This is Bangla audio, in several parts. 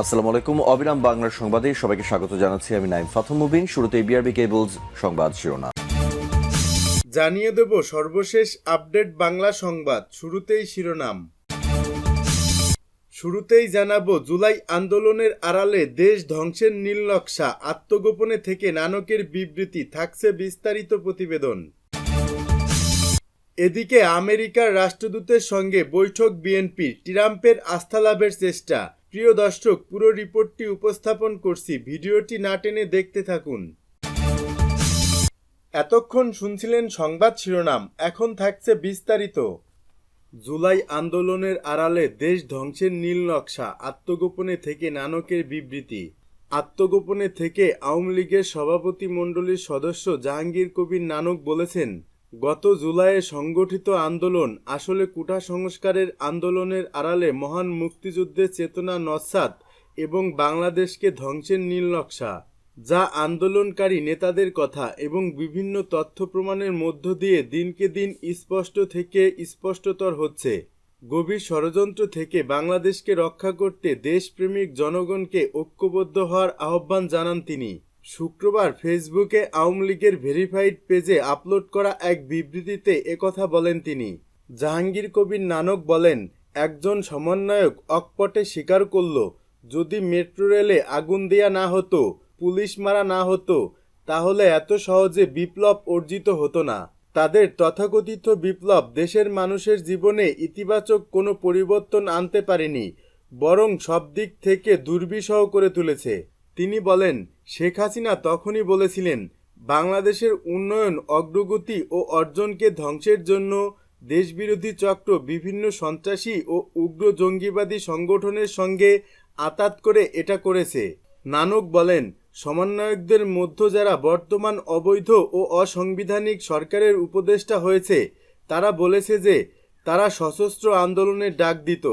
আসসালামু আলাইকুম। অবিরাম বাংলার সংবাদে সবাইকে স্বাগত জানাচ্ছি আমি নাইম ফাথম মুবিন। শুরুতে বিআরবি কেবলস সংবাদ শিরোনাম। জানিয়ে দেব সর্বশেষ আপডেট বাংলা সংবাদ, শুরুতেই শিরোনাম। শুরুতেই জানাব, জুলাই আন্দোলনের আড়ালে দেশ ধ্বংসের নীল নকশা, আত্মগোপনে থেকে নানকের বিবৃতি, থাকছে বিস্তারিত প্রতিবেদন। এদিকে আমেরিকার রাষ্ট্রদূতের সঙ্গে বৈঠক বিএনপির ট্রাম্পের আস্থা লাভের চেষ্টা। প্রিয় দর্শক, পুরো রিপোর্টটি উপস্থাপন করছি। ভিডিওটি না টেনে দেখতে থাকুন। এতক্ষণ শুনছিলেন সংবাদ শিরোনাম, এখন থাকছে বিস্তারিত। জুলাই আন্দোলনের আড়ালে দেশ ধ্বংসের নীল নকশা, আত্মগোপনে থেকে নানকের বিবৃতি। আত্মগোপনে থেকে আওয়ামী লীগের সভাপতি মণ্ডলীর সদস্য জাহাঙ্গীর কবির নানক বলেছেন গত জুলাইয়ে সংগঠিত আন্দোলন আসলে কুটা সংস্কারের আন্দোলনের আড়ালে মহান মুক্তিযুদ্ধের চেতনা নস্বাত এবং বাংলাদেশকে ধ্বংসের নীল নকশা, যা আন্দোলনকারী নেতাদের কথা এবং বিভিন্ন তথ্য প্রমাণের মধ্য দিয়ে দিনকে দিন স্পষ্ট থেকে স্পষ্টতর হচ্ছে। গভীর ষড়যন্ত্র থেকে বাংলাদেশকে রক্ষা করতে দেশপ্রেমিক জনগণকে ঐক্যবদ্ধ হওয়ার আহ্বান জানান তিনি। শুক্রবার ফেসবুকে আওয়ামী লীগের ভেরিফাইড পেজে আপলোড করা এক বিবৃতিতে একথা বলেন তিনি। জাহাঙ্গীর কবির নানক বলেন, একজন সমন্বয়ক অকপটে স্বীকার করল, যদি মেট্রো রেলে আগুন দেয়া না হতো, পুলিশ মারা না হতো, তাহলে এত সহজে বিপ্লব অর্জিত হতো না। তাদের তথাকথিত বিপ্লব দেশের মানুষের জীবনে ইতিবাচক কোনো পরিবর্তন আনতে পারেনি, বরং সব দিক থেকে দুর্বিষহ করে তুলেছে। তিনি বলেন, শেখ হাসিনা তখনই বলেছিলেন, বাংলাদেশের উন্নয়ন, অগ্রগতি ও অর্জনকে ধ্বংসের জন্য দেশবিরোধী চক্র বিভিন্ন সন্ত্রাসী ও উগ্র জঙ্গিবাদী সংগঠনের সঙ্গে আতাত করে এটা করেছে। নানক বলেন, সমন্বয়কদের মধ্য যারা বর্তমান অবৈধ ও অসাংবিধানিক সরকারের উপদেষ্টা হয়েছে, তারা বলেছে যে, তারা সশস্ত্র আন্দোলনের ডাক দিত।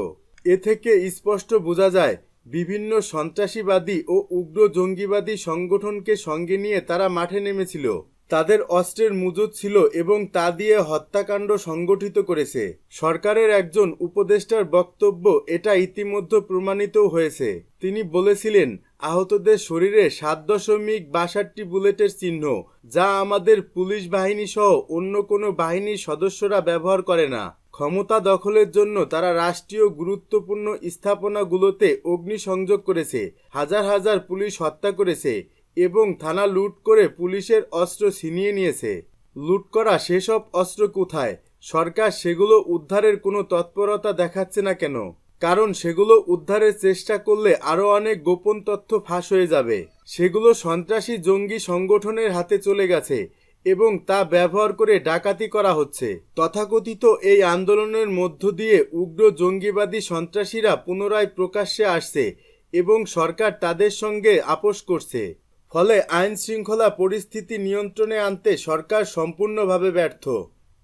এ থেকে স্পষ্ট বোঝা যায় বিভিন্ন সন্ত্রাসীবাদী ও উগ্র জঙ্গিবাদী সংগঠনকে সঙ্গে নিয়ে তারা মাঠে নেমেছিল। তাদের অস্ত্রের মুজুদ ছিল এবং তা দিয়ে হত্যাকাণ্ড সংগঠিত করেছে। সরকারের একজন উপদেষ্টার বক্তব্য এটা ইতিমধ্যে প্রমাণিত হয়েছে। তিনি বলেছিলেন আহতদের শরীরে সাত দশমিক বাষট্টি বুলেটের চিহ্ন, যা আমাদের পুলিশ বাহিনী সহ অন্য কোনো বাহিনীর সদস্যরা ব্যবহার করে না। ক্ষমতা দখলের জন্য তারা রাষ্ট্রীয় গুরুত্বপূর্ণ স্থাপনাগুলোতে অগ্নিসংযোগ করেছে, হাজার হাজার পুলিশ হত্যা করেছে এবং থানা লুট করে পুলিশের অস্ত্র ছিনিয়ে নিয়েছে। লুট করা সেসব অস্ত্র কোথায়? সরকার সেগুলো উদ্ধারের কোনো তৎপরতা দেখাচ্ছে না কেন? কারণ সেগুলো উদ্ধারের চেষ্টা করলে আরও অনেক গোপন তথ্য ফাঁস হয়ে যাবে। সেগুলো সন্ত্রাসী জঙ্গি সংগঠনের হাতে চলে গেছে এবং তা ব্যবহার করে ডাকাতি করা হচ্ছে। তথাকথিত এই আন্দোলনের মধ্য দিয়ে উগ্র জঙ্গিবাদী সন্ত্রাসীরা পুনরায় প্রকাশ্যে আসছে এবং সরকার তাদের সঙ্গে আপোষ করছে। ফলে আইন শৃঙ্খলা পরিস্থিতি নিয়ন্ত্রণে আনতে সরকার সম্পূর্ণভাবে ব্যর্থ।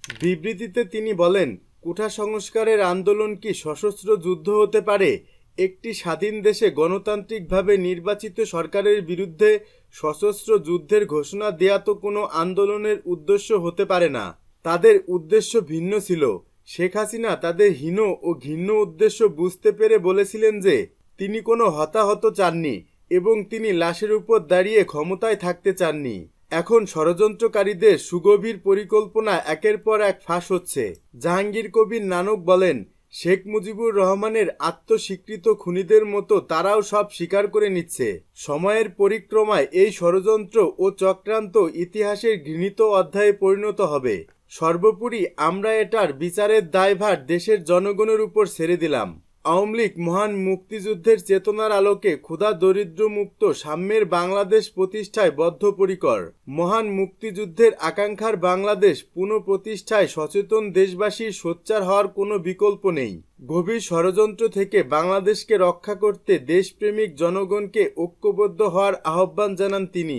বিবৃতিতে তিনি বলেন কুঠা সংস্কারের আন্দোলন কি সশস্ত্র যুদ্ধ হতে পারে? একটি স্বাধীন দেশে গণতান্ত্রিকভাবে নির্বাচিত সরকারের বিরুদ্ধে সশস্ত্র যুদ্ধের ঘোষণা দেয়া তো কোনো আন্দোলনের উদ্দেশ্য হতে পারে না। তাদের উদ্দেশ্য ভিন্ন ছিল। শেখ হাসিনা তাদের হীন ও ঘৃণ্য উদ্দেশ্য বুঝতে পেরে বলেছিলেন যে, তিনি কোনো হতাহত চাননি এবং তিনি লাশের উপর দাঁড়িয়ে ক্ষমতায় থাকতে চাননি। এখন ষড়যন্ত্রকারীদের সুগভীর পরিকল্পনা একের পর এক ফাঁস হচ্ছে। জাহাঙ্গীর কবির নানক বলেন, শেখ মুজিবুর রহমানের আত্মস্বীকৃত খুনিদের মতো তারাও সব স্বীকার করে নিচ্ছে। সময়ের পরিক্রমায় এই ষড়যন্ত্র ও চক্রান্ত ইতিহাসের ঘৃণিত অধ্যায়ে পরিণত হবে। সর্বোপরি আমরা এটার বিচারের দায়ভার দেশের জনগণের উপর ছেড়ে দিলাম। আওয়ামী লীগ মহান মুক্তিযুদ্ধের চেতনার আলোকে ক্ষুধা দরিদ্র মুক্ত সাম্যের বাংলাদেশ প্রতিষ্ঠায় বদ্ধপরিকর। মহান মুক্তিযুদ্ধের আকাঙ্ক্ষার বাংলাদেশ পুনঃপ্রতিষ্ঠায় সচেতন দেশবাসীর সোচ্চার হওয়ার কোনো বিকল্প নেই। গভীর ষড়যন্ত্র থেকে বাংলাদেশকে রক্ষা করতে দেশপ্রেমিক জনগণকে ঐক্যবদ্ধ হওয়ার আহ্বান জানান তিনি।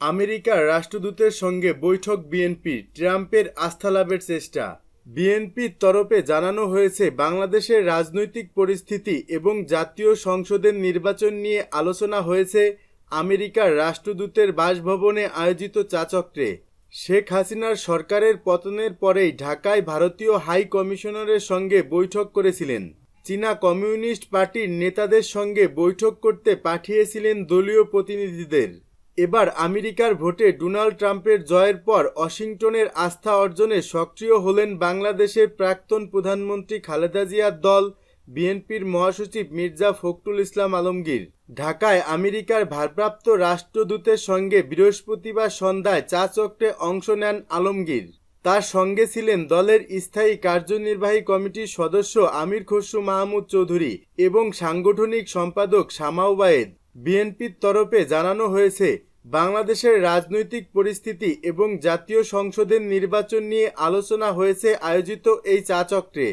আমেরিকার রাষ্ট্রদূতের সঙ্গে বৈঠক বিএনপি ট্রাম্পের আস্থা লাভের চেষ্টা। বিএনপির তরফে জানানো হয়েছে, বাংলাদেশের রাজনৈতিক পরিস্থিতি এবং জাতীয় সংসদের নির্বাচন নিয়ে আলোচনা হয়েছে আমেরিকার রাষ্ট্রদূতের বাসভবনে আয়োজিত চাচক্রে। শেখ হাসিনার সরকারের পতনের পরেই ঢাকায় ভারতীয় হাই কমিশনারের সঙ্গে বৈঠক করেছিলেন। চীনা কমিউনিস্ট পার্টির নেতাদের সঙ্গে বৈঠক করতে পাঠিয়েছিলেন দলীয় প্রতিনিধিদের। এবার আমেরিকার ভোটে ডোনাল্ড ট্রাম্পের জয়ের পর ওয়াশিংটনের আস্থা অর্জনে সক্রিয় হলেন বাংলাদেশের প্রাক্তন প্রধানমন্ত্রী খালেদা জিয়ার দল, বিএনপির মহাসচিব মির্জা ফখরুল ইসলাম আলমগীর। ঢাকায় আমেরিকার ভারপ্রাপ্ত রাষ্ট্রদূতের সঙ্গে বৃহস্পতিবার সন্ধ্যায় চা চক্রে অংশ নেন আলমগীর। তার সঙ্গে ছিলেন দলের স্থায়ী কার্যনির্বাহী কমিটির সদস্য আমির খসরু মাহমুদ চৌধুরী এবং সাংগঠনিক সম্পাদক শামা ওবায়েদ বিএনপির তরফে জানানো হয়েছে, বাংলাদেশের রাজনৈতিক পরিস্থিতি এবং জাতীয় সংসদের নির্বাচন নিয়ে আলোচনা হয়েছে আয়োজিত এই চা চক্রে।